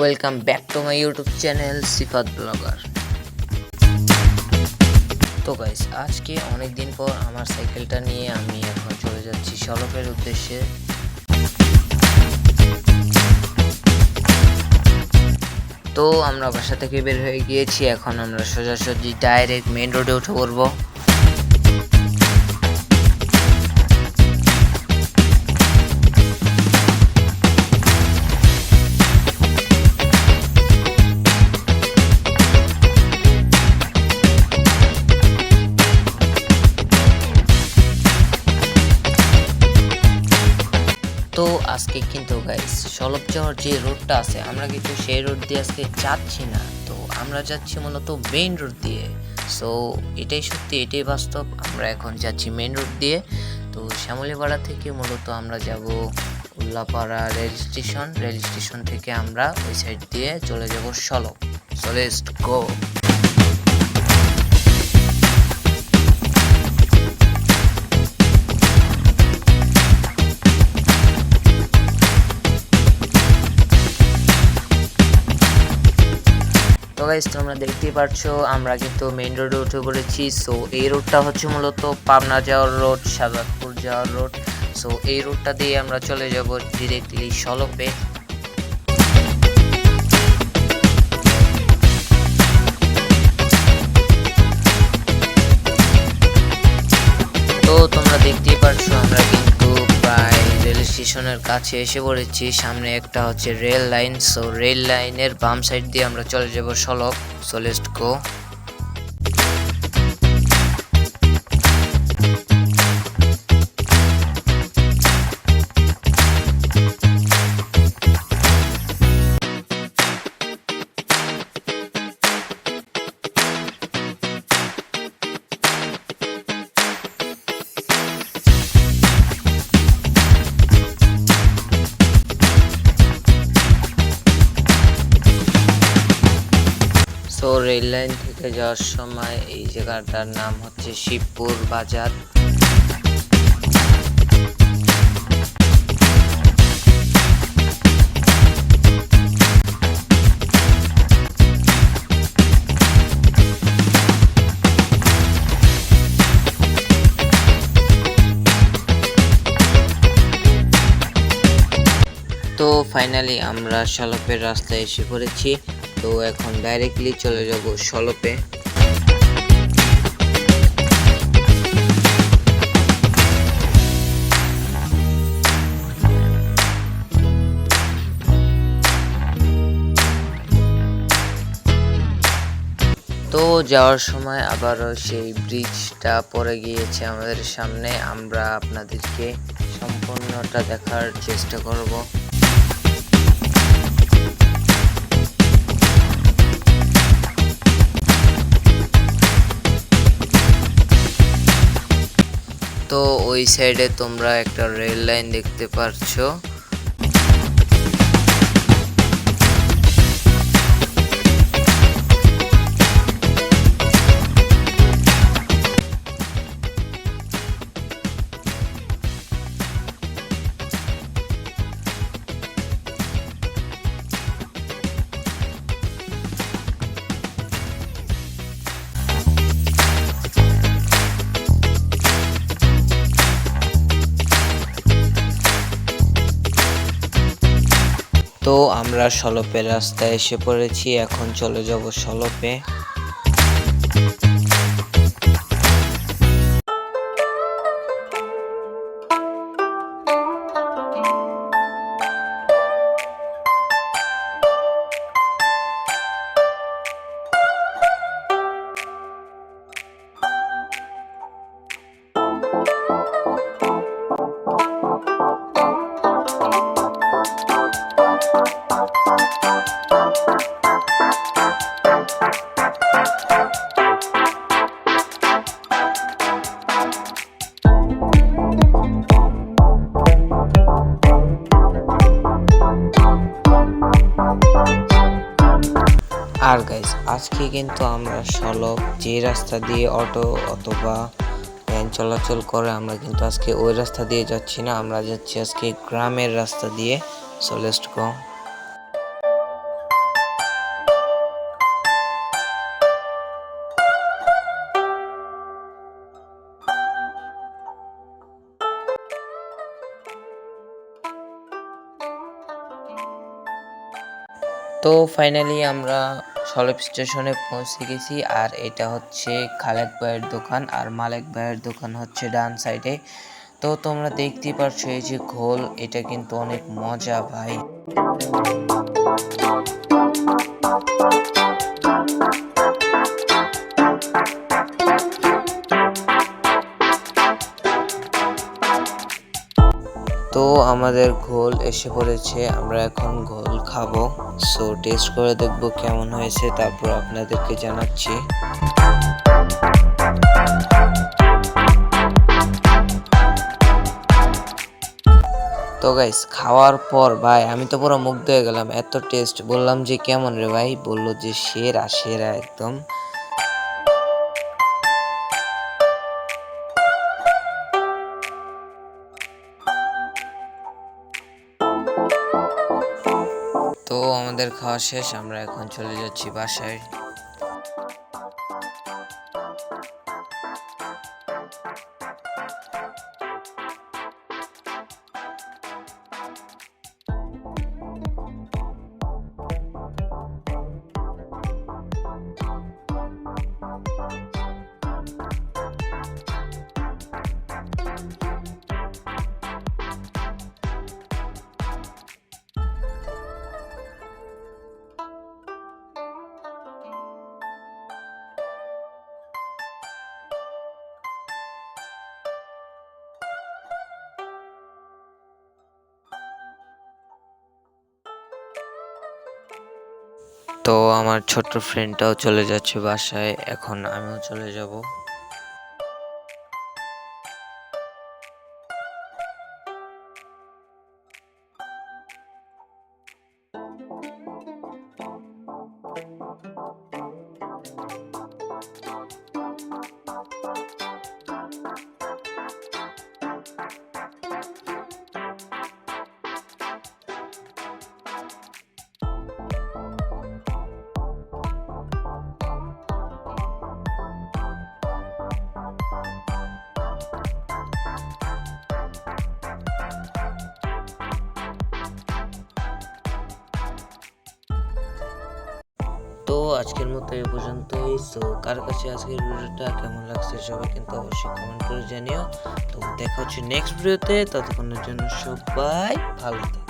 Welcome back to my YouTube channel Sifat blogger তো guys আজকে অনেক দিন পর আমার সাইকেলটা নিয়ে আমি এখন চলে যাচ্ছি সড়কের উদ্দেশ্যে। তো আমরা বাসা থেকে বের হয়ে গিয়েছি, এখন আমরা সোজাসুজি ডাইরেক্ট মেন রোডে উঠে পড়ব। তো আজকে কিন্তু গাইস সলভ যাওয়ার যে রোডটা আছে, আমরা কিন্তু সেই রোড দিয়ে আজকে যাচ্ছি না। তো আমরা যাচ্ছি মূলত মেইন রোড দিয়ে। সো এটাই সত্যি, এটাই বাস্তব। আমরা এখন যাচ্ছি মেইন রোড দিয়ে। তো শ্যামলীপাড়া থেকে মূলত আমরা যাব Ullapara rail station rail station থেকে আমরা ওই সাইড দিয়ে চলে যাব সলভ। সো লেটস গো গাইস তোমরা দেখতেই পারছ, আমরা কিন্তু মেইন রোডে উঠে পড়েছি। সো এই রোডটা হচ্ছে মূলত পাবনা যাওয়ার রোড সাজাদপুর যাওয়ার রোড সো এই রোডটা দিয়ে আমরা চলে যাব ডিরেক্টলি সলপে। তো তোমরা দেখতেই পারছ, আমরা কিন্তু স্টেশনের কাছে এসে পড়েছি। সামনে একটা হচ্ছে রেল লাইন। সো রেল লাইনের বাম সাইড দিয়ে আমরা চলে যাব সলক so let's go rail line থেকে যাওয়ার সময় এই জায়গাটার নাম হচ্ছে শিবপুর বাজার। তো ফাইনালি আমরা সলপের রাস্তায় এসে পড়েছি। তো এখন ডাইরেক্টলি চলে যাব সলপে। তো যাওয়ার সময় আবারও সেই ব্রিজটা পড়ে গিয়েছে আমাদের সামনে। আমরা আপনাদেরকে সম্পূর্ণটা দেখার চেষ্টা করব। তো ওই সাইডে তোমরা একটা রেল লাইন দেখতে পারছ। তো আমরা সলপের রাস্তায় এসে পড়েছি এখন চলে যাব সলপে। আর গাইজ আজকে কিন্তু আমরা সলক যে রাস্তা দিয়ে অটো অথবা ভ্যান চলাচল করে, আমরা কিন্তু আজকে ওই রাস্তা দিয়ে যাচ্ছি না, আমরা যাচ্ছি আজকে গ্রামের রাস্তা দিয়ে। সলেস্ট গ তো ফাইনালি আমরা সলপ স্টেশনে পৌঁছে গেছি আর এটা হচ্ছে খালেক ভাইয়ের দোকান আর মালেক ভাইয়ের দোকান হচ্ছে ডান সাইডে। তো তোমরা দেখতে পারছ এই যে ঘোল, এটা কিন্তু অনেক মজা ভাই। আমাদের ঘোল এসে পড়েছে, আমরা এখন ঘোল খাব। সো টেস্ট করে দেখব কেমন হয়েছে, তারপর আপনাদেরকে জানাচ্ছি। তো গাইস খাওয়ার পর, ভাই, আমি তো পুরো মুগ্ধ হয়ে গেলাম, এত টেস্ট বললাম যে কেমন রে ভাই? বলল যে সেরা সেরা একদম। আমাদের খাওয়া শেষ আমরা এখন চলে যাচ্ছি বাসায়। তো আমার ছোট্ট ফ্রেন্ডটাও চলে যাচ্ছে বাসায় এখন আমিও চলে যাব। তো আজকের মতো এই পর্যন্তই। তো কার কাছে আজকের ভিডিওটা কেমন লাগছে সবাই কিন্তু অবশ্যই কমেন্ট করে জানিও। তো দেখা হচ্ছে নেক্সট ভিডিওতে ততক্ষণের জন্য সবাই ভালো থাকো।